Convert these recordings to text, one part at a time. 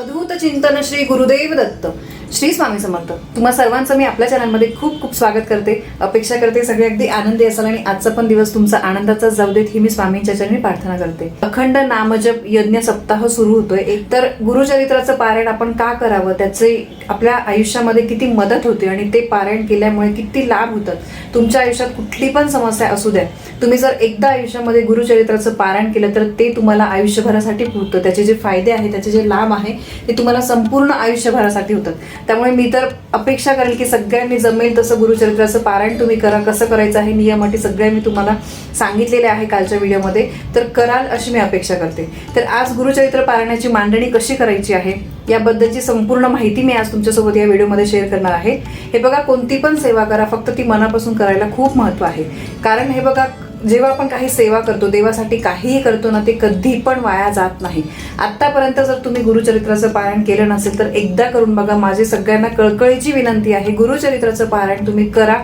अवधूत चिंतन श्री गुरुदेव दत्त. श्री स्वामी समर्थ. तुम्हा सर्वांचं मी आपल्या चॅनलमध्ये खूप खूप स्वागत करते. अपेक्षा करते सगळे अगदी आनंदी असाल आणि आजचा पण दिवस तुमचा आनंदाचा जाऊ देत ही मी स्वामींच्या चरणी प्रार्थना करते. अखंड नामजप यज्ञ सप्ताह सुरू होतोय. एकतर गुरुचरित्राचं पारायण आपण का करावं? त्याचे आपल्या आयुष्यामध्ये किती मदत होते आणि ते पारायण केल्यामुळे किती लाभ होतात? तुमच्या आयुष्यात कुठली पण समस्या असू द्या. तुम्ही जर एकदा आयुष्यामध्ये गुरुचरित्राचं पारायण केलं तर ते तुम्हाला आयुष्यभरासाठी पुरतं. त्याचे जे फायदे आहेत त्याचे जे लाभ आहे ते तुम्हाला संपूर्ण आयुष्यभरासाठी होतात त्यामुळे मी तर अपेक्षा करेल की सगळ्यांनी जमेल तसं गुरुचरित्राचं पारायण तुम्ही करा कसं करायचं आहे नियम अटी सगळ्या मी तुम्हाला सांगितलेले आहे कालच्या व्हिडिओमध्ये. तर कराल अशी मी अपेक्षा करते. तर आज गुरुचरित्र पारायणाची मांडणी कशी करायची आहे याबद्दलची संपूर्ण माहिती मी आज तुमच्यासोबत या व्हिडिओमध्ये शेअर करणार आहे. हे बघा कोणती पण सेवा करा फक्त ती मनापासून करायला खूप महत्त्व आहे. कारण हे बघा जेव्हा आपण काही सेवा करतो देवासाठी काहीही करतो ना ते कधी पण वाया जात नाही. आत्तापर्यंत जर तुम्ही गुरुचरित्राचं पारायण केलं नसेल तर एकदा करून बघा माझी सगळ्यांना कळकळीची विनंती आहे गुरुचरित्राचं पारायण तुम्ही करा.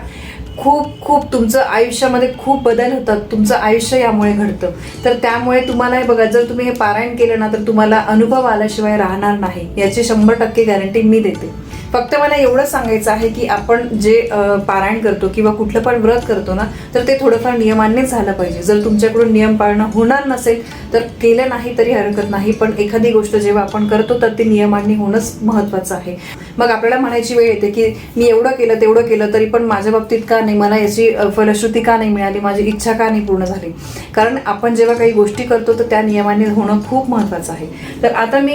खूप खूप तुमचं आयुष्यामध्ये खूप बदल होतात तुमचं आयुष्य यामुळे घडतं. तर त्यामुळे तुम्हाला हे बघा जर तुम्ही हे पारायण केलं ना तर तुम्हाला अनुभव आल्याशिवाय राहणार नाही. याची शंभर टक्के गॅरंटी मी देते. फक्त मला एवढंच सांगायचं आहे की आपण जे पारायण करतो किंवा कुठलं पण व्रत करतो ना तर ते थोडंफार नियमानेच झालं पाहिजे. जर तुमच्याकडून नियम पाळणं होणार नसेल तर केलं नाही तरी हरकत नाही पण एखादी गोष्ट जेव्हा आपण करतो तर ते नियमांनी होणंच महत्वाचं आहे. मग आपल्याला म्हणायची वेळ येते की मी एवढं केलं तेवढं केलं तरी पण माझ्या बाबतीत का नाही मला याची फलश्रुती का नाही मिळाली माझी इच्छा का नाही पूर्ण झाली? कारण आपण जेव्हा काही गोष्टी करतो तर त्या नियमाने होणं खूप महत्वाचं आहे. तर आता मी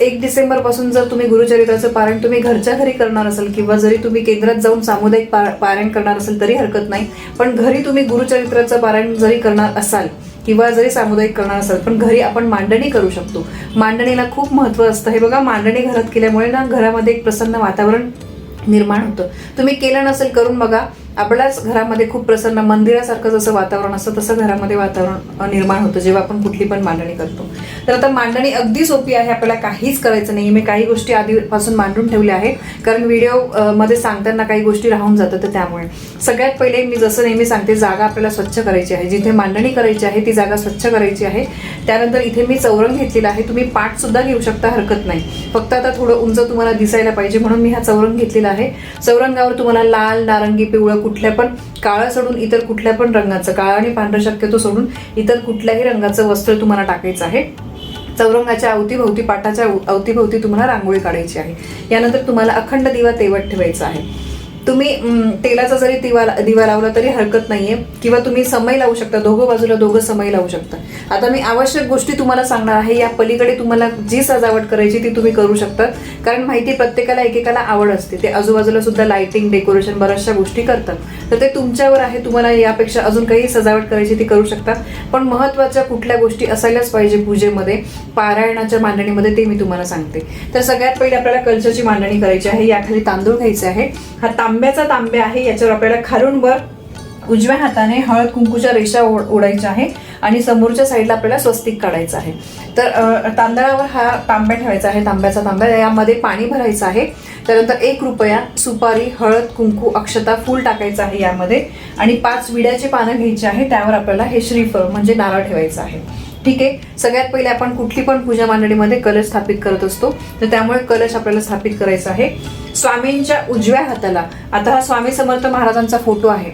एक डिसेंबरपासून जर तुम्ही गुरुचरित्राचं पारायण तुम्ही घर घरच्या घरी करणार असाल किंवा जरी तुम्ही केंद्रात जाऊन सामुदायिक पा- पारायण करणार असाल तरी हरकत नाही. पण घरी तुम्ही गुरुचरित्राचं पारायण जरी करणार असाल किंवा जरी सामुदायिक करणार असाल पण घरी आपण मांडणी करू शकतो. मांडणीला खूप महत्त्व असतं. हे बघा मांडणी घरात केल्यामुळे ना घरामध्ये एक प्रसन्न वातावरण निर्माण होतं. तुम्ही केलं नसेल करून बघा. आपल्याच घरामध्ये खूप प्रसन्न मंदिरासारखं जसं वातावरण असतं तसं घरामध्ये वातावरण निर्माण होतं जेव्हा आपण कुठली पण मांडणी करतो. तर आता मांडणी अगदी सोपी आहे आपल्याला काहीच करायचं नाही मी काही गोष्टी आधीपासून मांडून ठेवल्या आहे कारण व्हिडिओमध्ये सांगताना काही गोष्टी राहून जातात तर त्यामुळे. सगळ्यात पहिले मी जसं नेहमी सांगते जागा आपल्याला स्वच्छ करायची आहे. जिथे मांडणी करायची आहे ती जागा स्वच्छ करायची आहे. त्यानंतर इथे मी चौरंग घेतलेला आहे. तुम्ही पाठ सुद्धा घेऊ शकता हरकत नाही. फक्त आता थोडं उंच तुम्हाला दिसायला पाहिजे म्हणून मी हा चौरंग घेतलेला आहे. चौरंगावर तुम्हाला लाल नारंगी पिवळं कुठल्या पण काळं सोडून इतर कुठल्या पण रंगाचं काळं आणि पांढरं शक्यतो सोडून इतर कुठल्याही रंगाचं वस्त्र तुम्हाला टाकायचं आहे. चौरंगाच्या अवतीभोवती पाटाच्या अवतीभोवती तुम्हाला रांगोळी काढायची आहे. यानंतर तुम्हाला अखंड दिवा तेवत ठेवायचा आहे. तुम्ही तेलाचा जरी दिवा दिवा लावला तरी हरकत नाहीये. किंवा तुम्ही समय लावू शकता. दोघं बाजूला दोघं समय लावू शकता. आता मी आवश्यक गोष्टी तुम्हाला सांगणार आहे. या पलीकडे तुम्हाला जी सजावट करायची ती तुम्ही करू शकता. कारण माहिती प्रत्येकाला एकेकाला आवड असते. ते आजूबाजूला सुद्धा लाइटिंग डेकोरेशन बऱ्याचशा गोष्टी करतात. तर ते तुमच्यावर आहे. तुम्हाला यापेक्षा अजून काही सजावट करायची ती करू शकता. पण महत्त्वाच्या कुठल्या गोष्टी असायलाच पाहिजे पूजेमध्ये. पारायणाच्या मांडणीमध्ये ते मी तुम्हाला सांगते. तर सगळ्यात पहिले आपल्याला कलशाची मांडणी करायची आहे. याखाली तांदूळ घ्यायचे आहे. हा तांब्याचा तांब्या आहे याच्यावर आपल्याला खालून उजव्या हाताने हळद कुंकूच्या रेषा ओढ- ओढायच्या आहे आणि समोरच्या साईडला आपल्याला स्वस्तिक काढायचं आहे. तर तांदळावर हा तांब्या ठेवायचा आहे तांब्याचा तांब्या यामध्ये पाणी भरायचं आहे. त्यानंतर एक रुपया सुपारी हळद कुंकू अक्षता फूल टाकायचं आहे यामध्ये. आणि पाच विड्याचे पानं घ्यायची आहे त्यावर आपल्याला हे श्रीफळ म्हणजे नारळ ठेवायचं आहे. ठीक आहे? सगळ्यात पहिले आपण कुठली पण पूजा मांडणीमध्ये कलश स्थापित करत असतो. तर त्यामुळे कलश आपल्याला स्थापित करायचा आहे. स्वामींच्या उजव्या हाताला. आता हा स्वामी समर्थ महाराजांचा फोटो आहे.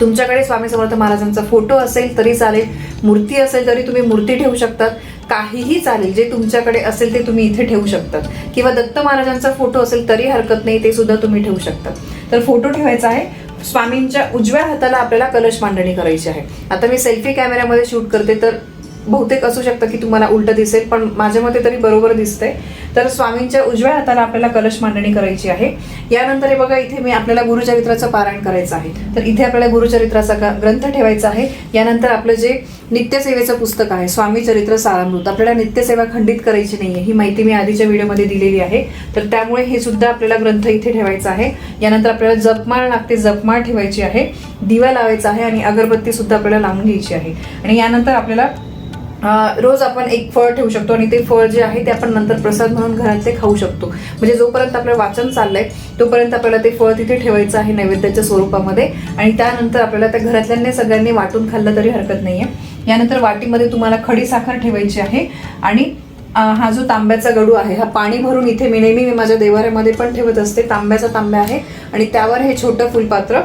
तुमच्याकडे स्वामी समर्थ महाराजांचा फोटो असेल तरी चालेल मूर्ती असेल तरी तुम्ही मूर्ती ठेवू शकतात काहीही चालेल जे तुमच्याकडे असेल ते तुम्ही इथे ठेवू शकतात. किंवा दत्त महाराजांचा फोटो असेल तरी हरकत नाही ते सुद्धा तुम्ही ठेवू शकतात. तर फोटो ठेवायचा आहे. स्वामींच्या उजव्या हाताला आपल्याला कलश मांडणी करायची आहे. आता मी सेल्फी कॅमेऱ्यामध्ये शूट करते तर बहुतेक असू शकतं की तुम्हाला उलट दिसेल पण माझ्या मते तरी बरोबर दिसतंय. तर स्वामींच्या उजव्या हाताला आपल्याला कलश मांडणी करायची आहे. यानंतर हे बघा इथे मी आपल्याला गुरुचरित्राचं पारायण करायचं आहे. तर इथे आपल्याला गुरुचरित्राचा ग्रंथ ठेवायचा आहे. यानंतर आपलं जे नित्यसेवेचं पुस्तक आहे स्वामी चरित्र सारामृत आपल्याला नित्यसेवा खंडित करायची नाहीये ही माहिती मी आधीच्या व्हिडिओमध्ये दिलेली आहे. तर त्यामुळे हे सुद्धा आपल्याला ग्रंथ इथे ठेवायचा आहे. यानंतर आपल्याला जपमाळ लागते जपमाळ ठेवायची आहे. दिवा लावायचा आहे आणि अगरबत्ती सुद्धा आपल्याला लावून घ्यायची आहे. आणि यानंतर आपल्याला रोज आपण एक फळ ठेवू शकतो आणि ते फळ जे आहे ते आपण नंतर प्रसाद म्हणून घरातले खाऊ शकतो. म्हणजे जोपर्यंत आपलं वाचन चाललंय तोपर्यंत आपल्याला ते फळ तिथे ठेवायचं आहे नैवेद्याच्या स्वरूपामध्ये आणि त्यानंतर आपल्याला त्या घरातल्यांनी सगळ्यांनी वाटून खाल्लं तरी हरकत नाहीये. यानंतर वाटीमध्ये तुम्हाला खडी साखर ठेवायची आहे आणि हा जो तांब्याचा गडू आहे हा पाणी भरून इथे मी नेहमी मी माझ्या देवाऱ्यामध्ये पण ठेवत असते. तांब्याचा तांब्या आहे आणि त्यावर हे छोटं फुलपात्र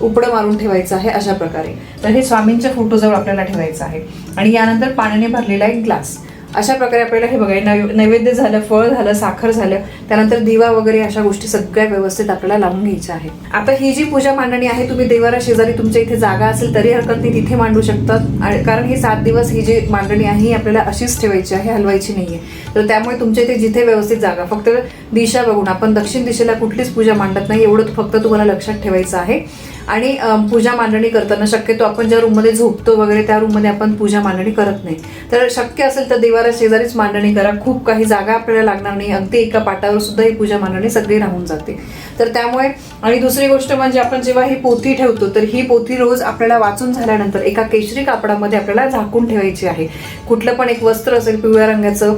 उपडं मारून ठेवायचं आहे अशा प्रकारे. तर हे स्वामींच्या फोटोजवळ आपल्याला ठेवायचं आहे. आणि यानंतर पाण्याने भरलेला एक ग्लास. अशा प्रकारे आपल्याला हे बघाय नैव- नैवेद्य झालं फळ झालं साखर झालं त्यानंतर दिवा वगैरे अशा गोष्टी सगळ्या व्यवस्थित आपल्याला लावून घ्यायच्या आहे आता ही जी पूजा मांडणी आहे तुम्ही देवारा शेजारी तुमच्या इथे जागा असेल तरी हरकत नाही तिथे मांडू शकतात. कारण ही सात दिवस ही जी मांडणी आहे ही आपल्याला अशीच ठेवायची आहे हलवायची नाहीये. तर त्यामुळे तुमच्या इथे जिथे व्यवस्थित जागा फक्त दिशा बघून आपण दक्षिण दिशेला कुठलीच पूजा मांडत नाही एवढं फक्त तुम्हाला लक्षात ठेवायचं आहे. आणि पूजा मांडणी करताना शक्यतो आपण ज्या रूममध्ये झोपतो वगैरे त्या रूममध्ये आपण पूजा मांडणी करत नाही. तर शक्य असेल तर देवारा शेजारीच मांडणी करा. खूप काही जागा आपल्याला लागणार नाही. अगदी एका पाटावर सुद्धा ही पूजा मांडणी सगळी राहून जाते. तर त्यामुळे आणि दुसरी गोष्ट म्हणजे आपण जेव्हा ही पोथी ठेवतो तर ही पोथी रोज आपल्याला वाचून झाल्यानंतर एका केशरी कापडामध्ये आपल्याला झाकून ठेवायची आहे. कुठलं पण एक वस्त्र असेल पिवळ्या रंगाचं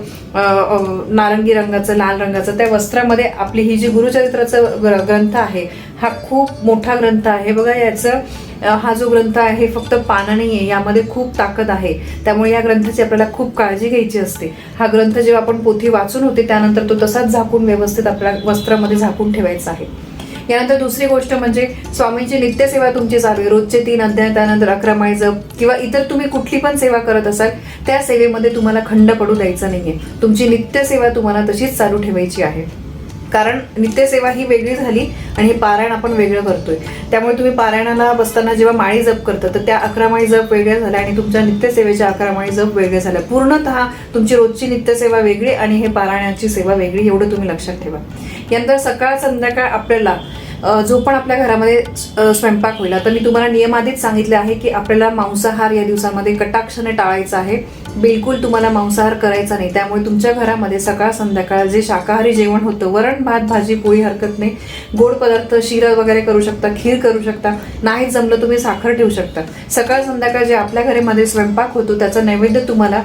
नारंगी रंगाचं लाल रंगाचं त्या वस्त्रामध्ये आपली ही जी गुरुचरित्राचं ग्र- ग्रंथ आहे हा खूप मोठा ग्रंथ आहे. बघा याचं हा जो ग्रंथ आहे हे फक्त पानं नाही आहे यामध्ये खूप ताकद आहे. त्यामुळे या ग्रंथाची आपल्याला खूप काळजी घ्यायची असते. हा ग्रंथ जेव्हा आपण पोथी वाचून होते त्यानंतर तो तसाच झाकून व्यवस्थित आपल्या वस्त्रामध्ये झाकून ठेवायचा आहे. यानंतर दुसरी गोष्ट म्हणजे स्वामींची नित्यसेवा तुमची चालू आहे. रोजचे तीन अध्याय त्यानंतर अकरा माळी जप किंवा इतर तुम्ही कुठली पण सेवा करत असाल त्या सेवेमध्ये तुम्हाला खंड पडू द्यायचा नाही आहे तुमची नित्यसेवा तुम्हाला तशीच चालू ठेवायची आहे. कारण नित्यसेवा ही वेगळी झाली आणि हे पारायण आपण वेगळं करतोय. त्यामुळे तुम्ही पारायणाला बसताना जेव्हा माळी जप करता तर त्या अकरा माळी जप वेगळ्या झाल्या आणि तुमच्या नित्यसेवेच्या अकरा माळी जप वेगळ्या झाल्या. पूर्णतः तुमची रोजची नित्यसेवा वेगळी आणि हे पारायणाची सेवा वेगळी एवढं तुम्ही लक्षात ठेवा. यानंतर सकाळ संध्याकाळ आपल्याला जो पण आपल्या घरामध्ये स्वयंपाक होईल. आता मी तुम्हाला नियमाधीच सांगितले आहे की आपल्याला मांसाहार या दिवसामध्ये कटाक्षाने टाळायचा आहे. बिलकुल तुम्हाला मांसाहार करायचा नाही. त्यामुळे तुमच्या घरामध्ये सकाळ संध्याकाळ जे शाकाहारी जेवण होतं वरण भात भाजी पोळी हरकत नाही. गोड पदार्थ शिरा वगैरे करू शकता खीर करू शकता. नाही जमलं तुम्ही साखर ठेवू शकता. सकाळ संध्याकाळ जे आपल्या घरामध्ये स्वयंपाक होतो त्याचा नैवेद्य तुम्हाला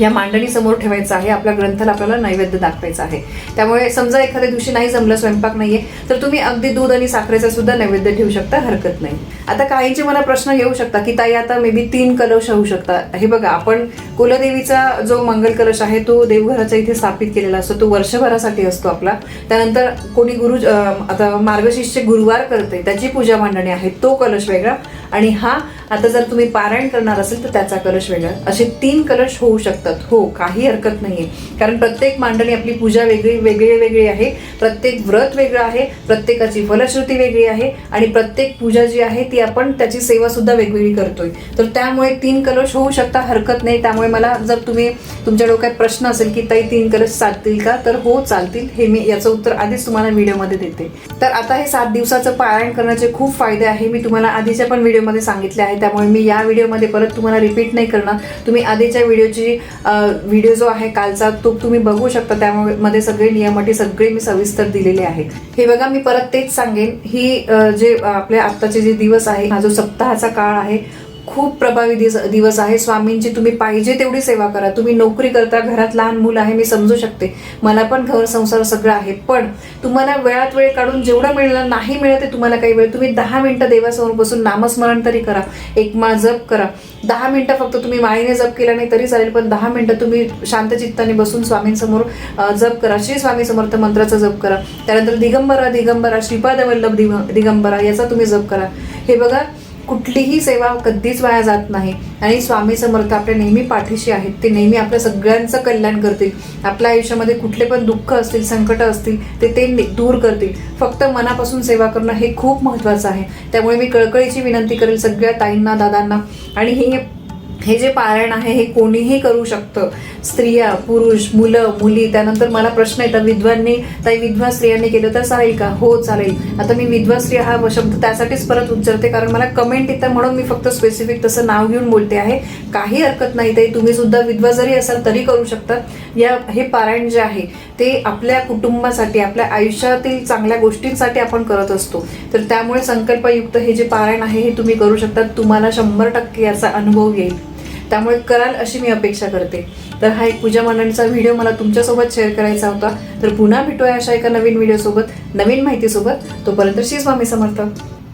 या मांडणी समोर ठेवायचं आहे. आपल्या ग्रंथाला आपल्याला नैवेद्य दाखवायचा आहे. त्यामुळे समजा एखाद्या दिवशी नाही जमलं स्वयंपाक नाहीये तर तुम्ही अगदी दूध आणि साखरेचा सुद्धा नैवेद्य ठेवू शकता हरकत नाही. आता काहींचे मला प्रश्न येऊ शकता की ताई आता मे बी तीन कलश होऊ शकतात. हे बघा आपण कुलदेवीचा जो मंगल कलश आहे तो देवघराच्या इथे स्थापित केलेला असतो. तो वर्षभरासाठी असतो आपला. त्यानंतर कोणी गुरु आता मार्गशीर्ष गुरुवार करते त्याची पूजा मांडणी आहे तो कलश वेगळा. आणि हा आता जर तुम्ही पारायण करणार असेल तर त्याचा कलश वेगळा. असे तीन कलश होऊ शकतात. हो काही हरकत नाही कारण प्रत्येक मांडणी आपली पूजा वेगळी वेगळी वेगळी आहे. प्रत्येक व्रत वेगळं आहे. प्रत्येकाची फलश्रुती वेगळी आहे. आणि प्रत्येक पूजा जी आहे ती आपण त्याची सेवा सुद्धा वेगवेगळी करतोय. तर त्यामुळे तीन कलश होऊ शकता हरकत नाही. त्यामुळे मला जर तुम्ही तुमच्या डोक्यात प्रश्न असेल की ताई तीन कलश चालतील का? तर हो चालतील. हे मी याचं उत्तर आधीच तुम्हाला व्हिडिओमध्ये देते. तर आता हे सात दिवसाचं पारायण करण्याचे खूप फायदे आहे. मी तुम्हाला आधीच्या पण व्हिडिओमध्ये सांगितले आहे त्यामुळे मी या व्हिडिओमध्ये परत तुम्हाला रिपीट नाही करणार. तुम्ही आधीच्या व्हिडिओची व्हिडिओ जो आहे कालचा तो तुम्ही बघू शकता. त्यामुळे मध्ये सगळे नियम अटी सगळे मी सविस्तर दिलेले आहे हे बघा मी परत तेच सांगेन. ही जे आपल्या आत्ताचे जे दिवस आहे हा जो सप्ताहाचा काळ आहे खूप प्रभावी दिवस दिवस आहे. स्वामींची तुम्ही पाहिजे तेवढी सेवा करा. तुम्ही नोकरी करता घरात लहान मुलं आहे मी समजू शकते. मला पण घर संसार सगळं आहे. पण तुम्हाला वेळात वेळ काढून जेवढं मिळणार नाही मिळत ते तुम्हाला काही वेळ तुम्ही दहा मिनटं देवासमोर बसून नामस्मरण तरी करा. एक माळ जप करा. दहा मिनटं फक्त तुम्ही माळीने जप केला नाही तरी चालेल पण दहा मिनटं तुम्ही शांतचित्ताने बसून स्वामींसमोर जप करा. श्री स्वामी समर्थ मंत्राचा जप करा. त्यानंतर दिगंबरा दिगंबरा श्रीपाद वल्लभ दिग- दिगंबरा याचा तुम्ही जप करा. हे बघा कुठलीही सेवा कधीच वाया जात नाही. आणि स्वामी समर्थ आपल्या नेहमी पाठीशी आहेत. ते नेहमी आपल्या सगळ्यांचं कल्याण करतील. आपल्या आयुष्यामध्ये कुठले पण दुःख असतील संकट असतील ते ते दूर करतील. फक्त मनापासून सेवा करणं हे खूप महत्त्वाचं आहे. त्यामुळे मी कळकळीची विनंती करेल सगळ्या ताईंना दादांना. आणि हे हे जे पारायण आहे हे कोणीही करू शकतं. स्त्रिया पुरुष मुलं मुली त्यानंतर मला प्रश्न येतात विद्वांनी ताई विधवा स्त्रियांनी केलं तर चालेल का? हो चालेल. आता मी विधवा स्त्री हा शब्द त्यासाठीच परत उच्चारते कारण मला कमेंट येतं म्हणून मी फक्त स्पेसिफिक तसं नाव घेऊन बोलते आहे. काही हरकत नाही ताई. तुम्ही सुद्धा विधवा जरी असाल तरी करू शकता. या हे पारायण जे आहे ते आपल्या कुटुंबासाठी आपल्या आयुष्यातील चांगल्या गोष्टींसाठी आपण करत असतो. तर त्यामुळे संकल्पयुक्त हे जे पारायण आहे हे तुम्ही करू शकता. तुम्हाला शंभर टक्के याचा अनुभव येईल. त्यामुळे कराल अशी मी अपेक्षा करते. तर हा एक पूजा मंडळीचा व्हिडिओ मला तुमच्यासोबत शेअर करायचा होता. तर पुन्हा भेटूया अशा एका नवीन व्हिडिओसोबत नवीन माहितीसोबत. तोपर्यंत श्री स्वामी समर्थ.